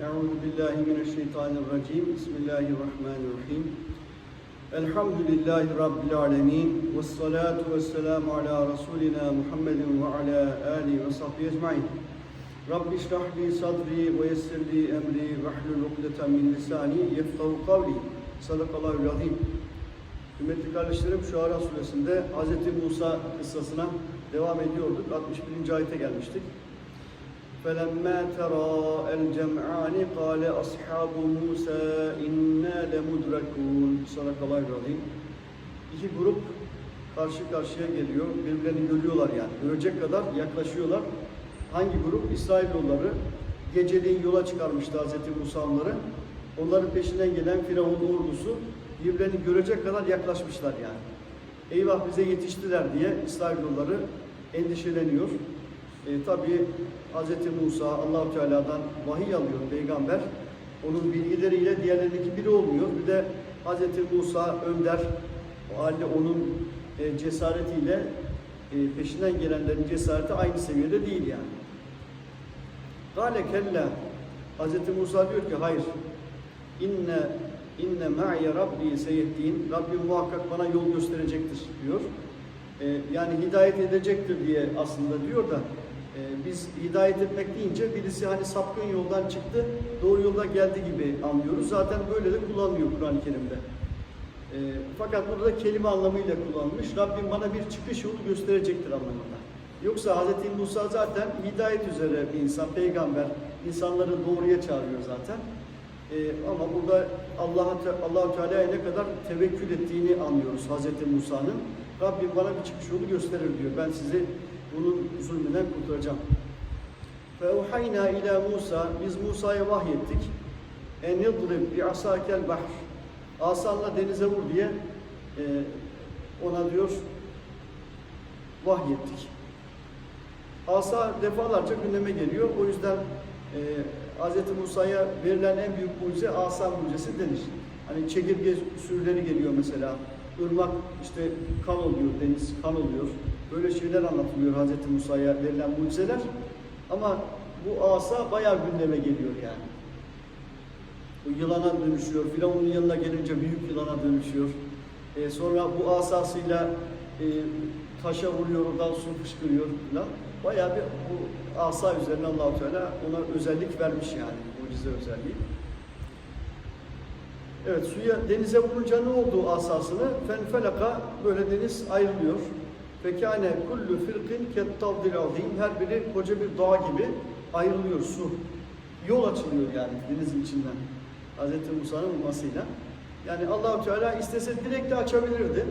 Euzu billahi mineşşeytanirracim. Bismillahirrahmanirrahim. Elhamdülillahi rabbil alamin. Ves salatu vesselam ala rasulina Muhammedin ve ala ali ve sahbihi ecmaîn. Rabbi şrah li sadri ve yessir li emri ve hlul ukdeten min lisani yefkahu kavli. Sadakallahu azim. Kıymetli kardeşlerim şu ara suresinde Hz. Musa kıssasına devam ediyorduk. 61. ayete gelmiştik. فَلَمَّا تَرَى الْجَمْعَانِ قَالَ أَصْحَابُ مُوسَى اِنَّا لَمُدْرَكُونَ Sadakallahu razim. İki grup karşı karşıya geliyor. Birbirlerini görüyorlar yani. Görecek kadar yaklaşıyorlar. Hangi grup? İsrailoğulları geceliğin yola çıkarmıştı Hz. Musa onları. Onların peşinden gelen Firavun ordusu birbirlerini görecek kadar yaklaşmışlar yani. Eyvah bize yetiştiler diye İsrailoğulları endişeleniyor. E, tabii Hz. Musa Allahu Teala'dan vahiy alıyor peygamber. Onun bilgileriyle diğerlerinki biri olmuyor. Bir de Hz. Musa önder. O halde onun e, cesaretiyle e, peşinden gelenlerin cesareti aynı seviyede değil yani. Gale kella Hz. Musa diyor ki hayır. İnne inne ma'iye rabbi seyehdin. Rabbim muhakkak bana yol gösterecektir diyor. E, yani hidayet edecektir diye aslında diyor da e, biz hidayet etmek deyince birisi hani sapkın yoldan çıktı, doğru yolda geldi gibi anlıyoruz. Zaten böyle de kullanılıyor Kur'an-ı Kerim'de. E, fakat burada kelime anlamıyla kullanılmış. Rabbim bana bir çıkış yolu gösterecektir anlamında. Yoksa Hz. Musa zaten hidayet üzere bir insan, peygamber. insanları doğruya çağırıyor zaten. E, ama burada Allah Allahu Teala'ya ne kadar tevekkül ettiğini anlıyoruz Hz. Musa'nın. Rabbim bana bir çıkış yolu gösterir diyor. Ben sizi bunun zulmünden kurtaracağım. Ve uhayna ila Musa, biz Musa'ya vahyettik. En yadrib bi asakel bahr. Asanla denize vur diye e, ona diyor vahyettik. Asa defalarca gündeme geliyor. O yüzden e, Hz. Musa'ya verilen en büyük mucize asa mucizesi denir. Hani çekirge sürüleri geliyor mesela. Irmak işte kan oluyor, deniz kan oluyor. Böyle şeyler anlatılıyor Hz. Musa'ya verilen mucizeler. Ama bu asa bayağı gündeme geliyor yani. Bu yılana dönüşüyor. Firavun'un yanına gelince büyük yılana dönüşüyor. Ee, sonra bu asasıyla e, taşa vuruyor, oradan su fışkırıyor falan. Bayağı bir bu asa üzerine allah Teala ona özellik vermiş yani. Mucize özelliği. Evet suya denize vurunca ne oldu asasını? Fenfelaka böyle deniz ayrılıyor. Fekâne kullu firqin kettavdil azim. Her biri koca bir dağ gibi ayrılıyor su. Yol açılıyor yani denizin içinden. Hz. Musa'nın vurmasıyla. Yani Allahu Teala istese direkt de açabilirdi.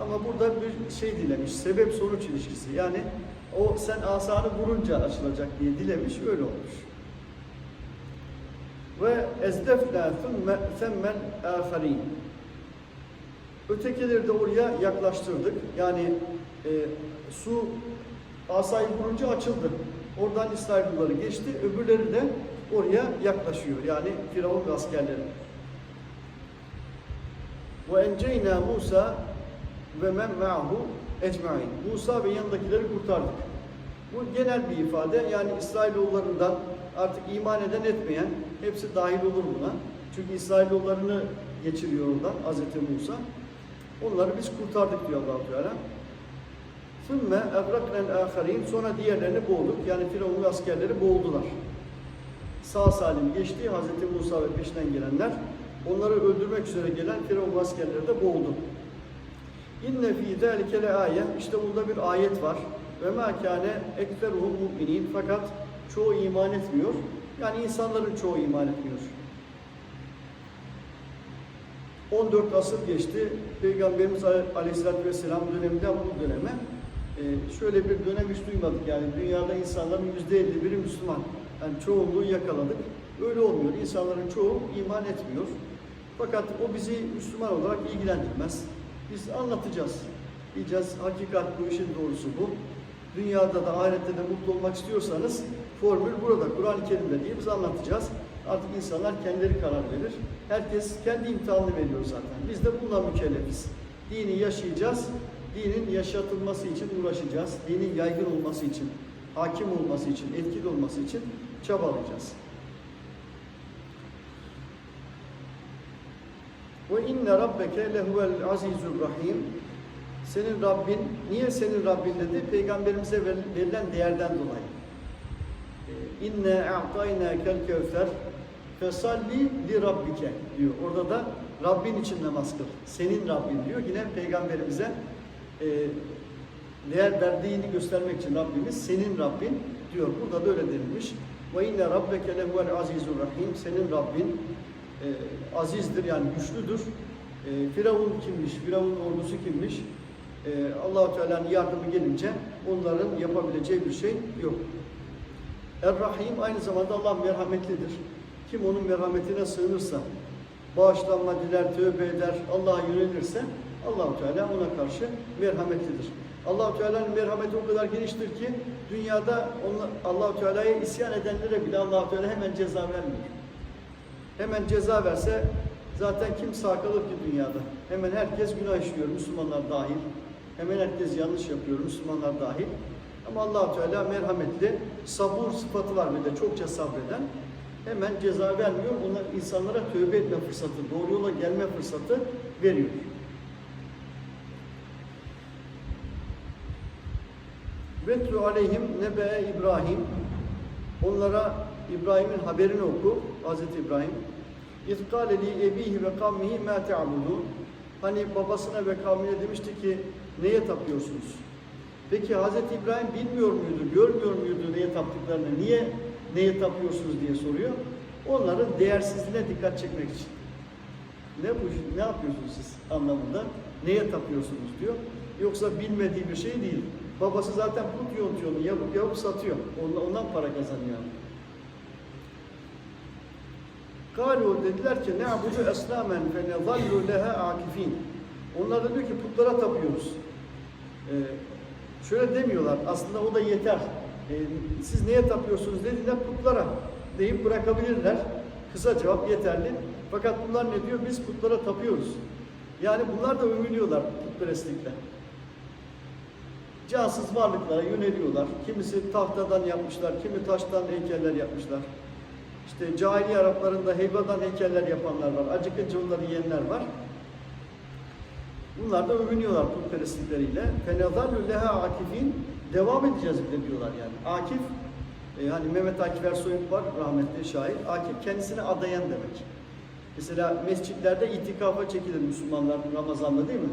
Ama burada bir şey dilemiş. Sebep sonuç ilişkisi. Yani o sen asanı vurunca açılacak diye dilemiş. Öyle olmuş. Ve ezdefna thumme aferin. Ötekileri de oraya yaklaştırdık. Yani e, su asayı vurunca açıldı. Oradan İsrailoğulları geçti. Öbürleri de oraya yaklaşıyor. Yani Firavun ve askerleri. Ve enceyna Musa ve men ma'hu. Musa ve yanındakileri kurtardık. Bu genel bir ifade. Yani İsrailoğullarından artık iman eden etmeyen hepsi dahil olur buna. Çünkü İsrailoğullarını geçiriyor oradan Hz. Musa. Onları biz kurtardık diyor Allah Teala. Sümme evraknen aherin sonra diğerlerini boğduk. Yani Firavun ve askerleri boğdular. Sağ salim geçti Hz. Musa ve peşinden gelenler. Onları öldürmek üzere gelen Firavun askerleri de boğdu. İnne fî zâlike le ayet. İşte bunda bir ayet var. Ve mâ kâne ekferuhum mu'minin. Fakat çoğu iman etmiyor. Yani insanların çoğu iman etmiyor. 14 asır geçti. Peygamberimiz Aleyhisselatü Vesselam döneminden bu döneme e, şöyle bir dönem hiç duymadık. Yani dünyada insanların %51'i Müslüman. Yani çoğunluğu yakaladık. Öyle olmuyor. İnsanların çoğu iman etmiyor. Fakat o bizi Müslüman olarak ilgilendirmez. Biz anlatacağız. Diyeceğiz hakikat bu işin doğrusu bu. Dünyada da ahirette de mutlu olmak istiyorsanız formül burada. Kur'an-ı Kerim'de diye biz anlatacağız. Artık insanlar kendileri karar verir. Herkes kendi imtihanını veriyor zaten. Biz de bununla mükellefiz. Dini yaşayacağız, dinin yaşatılması için uğraşacağız. Dinin yaygın olması için, hakim olması için, etkili olması için çabalayacağız. Ve inne rabbeke lehuvel azizur rahim. Senin Rabbin, niye senin Rabbin dedi? Peygamberimize verilen değerden dolayı. Ee, inne a'tayna kel kevser fesalli li rabbike diyor. Orada da Rabbin için namaz kıl. Senin Rabbin diyor. Yine peygamberimize e, değer verdiğini göstermek için Rabbimiz senin Rabbin diyor. Burada da öyle denilmiş. Ve inne rabbeke lehuvel azizur rahim. Senin Rabbin e, azizdir yani güçlüdür. E, Firavun kimmiş? Firavun ordusu kimmiş? E, Allah-u Teala'nın yardımı gelince onların yapabileceği bir şey yok. Er-Rahim aynı zamanda Allah merhametlidir. Kim onun merhametine sığınırsa, bağışlanma diler, tövbe eder, Allah'a yönelirse Allah-u Teala ona karşı merhametlidir. Allah-u Teala'nın merhameti o kadar geniştir ki dünyada Allah-u Teala'ya isyan edenlere bile Allah-u Teala hemen ceza vermiyor. Hemen ceza verse zaten kim sağ kalır ki dünyada? Hemen herkes günah işliyor, Müslümanlar dahil. Hemen herkes yanlış yapıyor, Müslümanlar dahil. Ama allah Teala merhametli, sabur sıfatı var bir de çokça sabreden. Hemen ceza vermiyor, onlar insanlara tövbe etme fırsatı, doğru yola gelme fırsatı veriyor. Vetlu aleyhim nebe İbrahim. Onlara İbrahim'in haberini oku. Hazreti İbrahim. İzkâle li ebihi ve kavmihi mâ te'abudûn. Hani babasına ve kavmine demişti ki neye tapıyorsunuz? Peki Hazreti İbrahim bilmiyor muydu, görmüyor muydu neye taptıklarını, niye neye tapıyorsunuz diye soruyor. Onların değersizliğine dikkat çekmek için. Ne bu, ne yapıyorsunuz siz anlamında? Neye tapıyorsunuz diyor. Yoksa bilmediği bir şey değil. Babası zaten put yontuyor, yapıp yapıp satıyor. Ondan, ondan para kazanıyor. Kalu dediler ki ne abudu eslamen fe nezallu leha akifin. Onlar da diyor ki putlara tapıyoruz. Ee, şöyle demiyorlar. Aslında o da yeter. Ee, siz neye tapıyorsunuz dediğinde putlara deyip bırakabilirler. Kısa cevap yeterli. Fakat bunlar ne diyor? Biz putlara tapıyoruz. Yani bunlar da övünüyorlar putperestlikle. Cansız varlıklara yöneliyorlar. Kimisi tahtadan yapmışlar, kimi taştan heykeller yapmışlar. İşte cahiliye Araplarında heyvadan heykeller yapanlar var. Acıkınca onları yiyenler var. Bunlar da övünüyorlar putperestleriyle. فَنَظَلُّ leha akifin Devam edeceğiz bile diyorlar yani. Akif, e, hani Mehmet Akif Ersoy'un var rahmetli şair. Akif kendisine adayan demek. Mesela mescitlerde itikafa çekilir Müslümanlar Ramazan'da değil mi?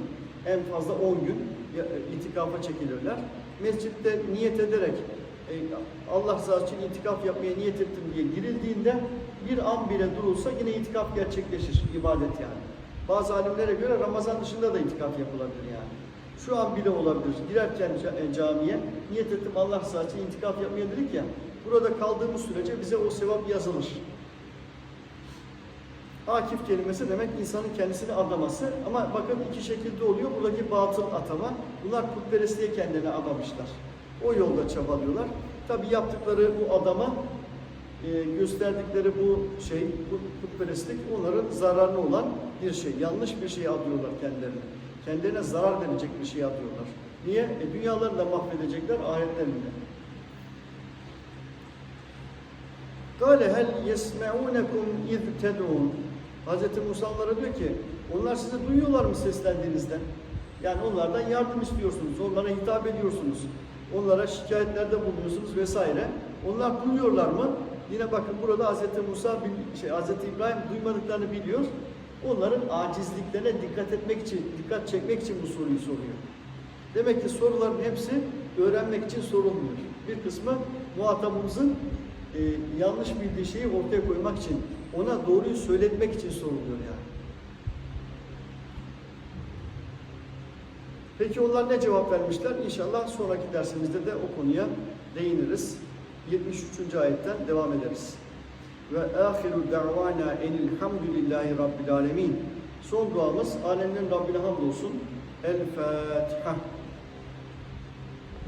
En fazla 10 gün ya- e, itikafa çekilirler. Mescitte niyet ederek e, Allah rızası için itikaf yapmaya niyet ettim diye girildiğinde bir an bile durulsa yine itikaf gerçekleşir, ibadet yani. Bazı alimlere göre Ramazan dışında da itikaf yapılabilir yani. Şu an bile olabilir. Girerken e, camiye niyet ettim Allah rızası için itikaf yapmaya dedik ya. Burada kaldığımız sürece bize o sevap yazılır. Akif kelimesi demek insanın kendisini adaması. Ama bakın iki şekilde oluyor. Buradaki batıl atama. Bunlar putperestliğe kendini adamışlar. O yolda çabalıyorlar. Tabi yaptıkları bu adama e, gösterdikleri bu şey, bu putperestlik onların zararlı olan bir şey. Yanlış bir şey adıyorlar kendilerine. Kendilerine zarar verecek bir şey adıyorlar. Niye? E, dünyalarını da mahvedecekler ahiretlerinde. Kale hel yesme'unekum iz ted'un. Hazreti Musa onlara diyor ki, onlar sizi duyuyorlar mı seslendiğinizden? Yani onlardan yardım istiyorsunuz, onlara hitap ediyorsunuz, onlara şikayetlerde bulunuyorsunuz vesaire. Onlar duyuyorlar mı? Yine bakın burada Hazreti Musa, şey, Hazreti İbrahim duymadıklarını biliyor. Onların acizliklerine dikkat etmek için, dikkat çekmek için bu soruyu soruyor. Demek ki soruların hepsi öğrenmek için sorulmuyor. Bir kısmı muhatabımızın e, yanlış bildiği şeyi ortaya koymak için, ona doğruyu söyletmek için soruluyor yani. Peki onlar ne cevap vermişler? İnşallah sonraki dersimizde de o konuya değiniriz. 73. ayetten devam ederiz. Ve ahiru da'vana enil hamdülillahi rabbil alemin. Son duamız alemlerin Rabbine hamdolsun. El Fatiha.